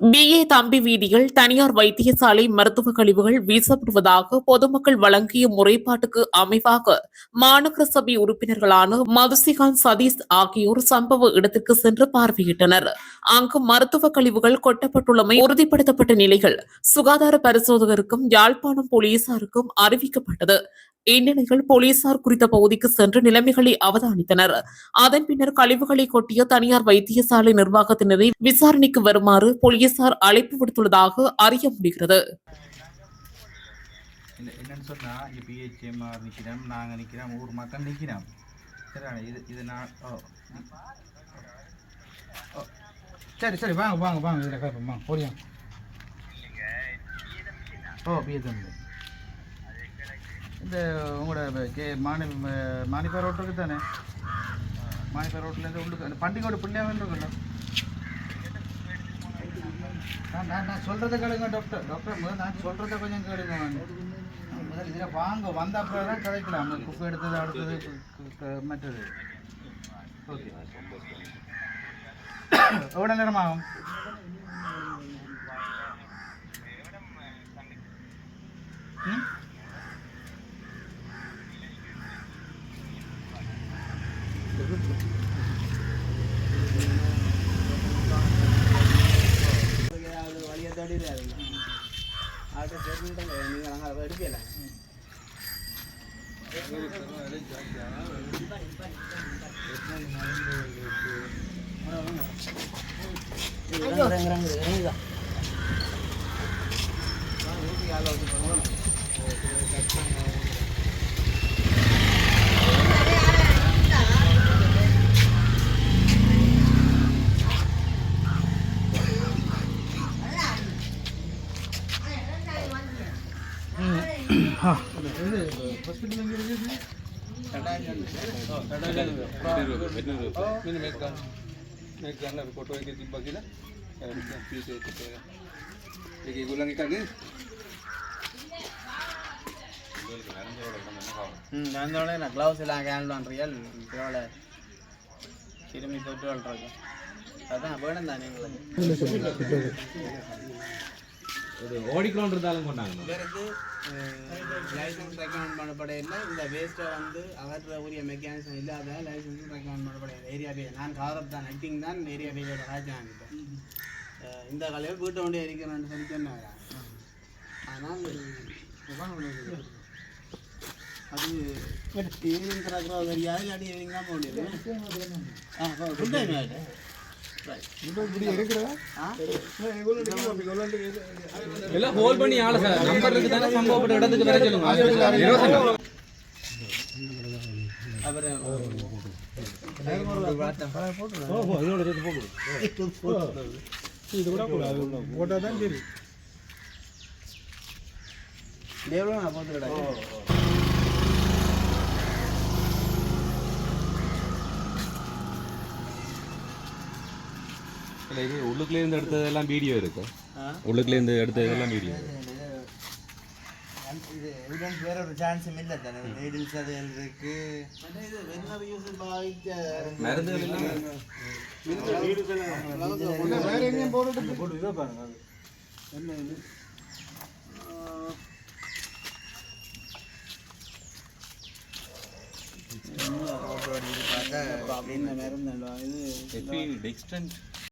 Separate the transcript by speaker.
Speaker 1: BA தம்பி வீதியில் தனியார் வைத்தியசாலை மருத்துவ கழிவுகள் வீசப்படுவதாக பொதுமக்கள் வழங்கிய முறைப்பாட்டுக்கு அமைவாக மாநகர சபை உறுப்பினர்களான மதுசிகாந்த் சதீஷ் ஆகியோர் சம்பவ இடத்திற்கு சென்று பார்வையிட்டனர். அங்கு மருத்துவ கழிவுகள் கொட்டப்பட்டுள்ளமை உறுதிப்படுத்தப்பட்ட நிலையில் சுகாதார பரிசோதகருக்கும் யாழ்ப்பாணம் போலீசாருக்கும் அறிவிக்கப்பட்டது. இந்நிலையில் போலீசார் குறித்த பகுதிக்கு சென்று நிலைமைகளை அவதானித்தனர். அதன் பின்னர் கழிவுகளை கொட்டிய தனியார் வைத்தியசாலை நிர்வாகத்தினரை விசாரணைக்கு வருமாறு போலீசார் அழைப்பு விடுத்துள்ளதாக அறிய முடிகிறது.
Speaker 2: என்னன்னு சொன்னால் இங்கே பிஹெச்எம்ஆர் நிற்கிறோம் நாங்கள் நிற்கிறோம் ஊர் மக்கள் நிற்கிறோம் சரி இது இது நான் சரி சரி வாங்க வாங்க வாங்க இதில் கேட்போம் வாங்க போடியா ஓ பிஹெச்எம் இந்த உங்களோட கே மாணி மாணிப்பா ரோட் இருக்கு தானே? மாணிப்பா ரோட்லேருந்து உள்ளுக்கு அந்த பண்டிகையோட பிள்ளையாவே இருக்குல்ல நான் நான் சொல்கிறத கேளுங்க டாக்டர் டாக்டர் முதல்ல நான் சொல்கிறத கொஞ்சம் கேளுங்க முதல்ல இதில் வாங்க வந்த அப்புறம் தான் கிடைக்கலாம் குப்பை எடுத்தது அடுத்தது மற்றது. ஓகே. எவ்வளோ நேரம் ஆகும்
Speaker 3: வழியை தேடிடாது அது தெரிஞ்சுட்டாங்க நீங்கள் நாங்கள் எடுக்கல
Speaker 2: ஹாஸ்பிட்டல் எங்கே இருக்குது
Speaker 3: ம் வந்தோடனே நான் க்ளவுஸ் எல்லாம் கேன்ல் பண்ணுறியல் இதோட திரும்பி தொட்டு வளர்றோம் அதான் வேணும் தானே எங்களுக்கு
Speaker 4: ஓடிக்கொண்டிருந்தாலும் கொண்டாங்க
Speaker 3: லைசன்ஸ் ரெக்கமெண்ட் பண்ணப்படையில் இந்த வேஸ்ட்டை வந்து அகற்ற உரிய மெக்கானிசம் இல்லாத லைசன்ஸ் ரெக்கமெண்ட் பண்ணப்படையில். ஏரியா பே நான் கவரப் தான் நட்டிங் தான் ஏரியா பேயோட ராஜா இந்த கலையில் வீட்டை கொண்டு இருக்கிறேன்னு சொல்லி சொன்னாங்க. ஆனால் அது கிடக்கிற தெரியாது இல்லாட்டி தான் போக முடியாது ஆ ஃபுல் டைம் ஆகிட்டு
Speaker 4: எல்லாம் ஹோல் பண்ணி ஆள சார். நம்பர் இருக்கு தானே சம்பவப்பட்ட இடத்துக்கு வர சொல்லுங்க. இருபது இது உள்ளுக்குள்ள இருந்து எடுத்ததெல்லாம் வீடியோ இருக்கு. உள்ளுக்குள்ள இருந்து எடுத்ததெல்லாம் வீடியோ
Speaker 5: இது எவிடன்ஸ் வேற ஒரு சான்ஸும் இல்லை தானே. எவிடன்ஸ் அது இருக்கு.
Speaker 4: எல்லாம்
Speaker 2: வேறு எங்கேயும் போட்டு போட்டு இதை பாருங்க
Speaker 3: என்ன இது? என்ன மருந்து இது?
Speaker 4: எபி டெக்ஸ்டன்ட்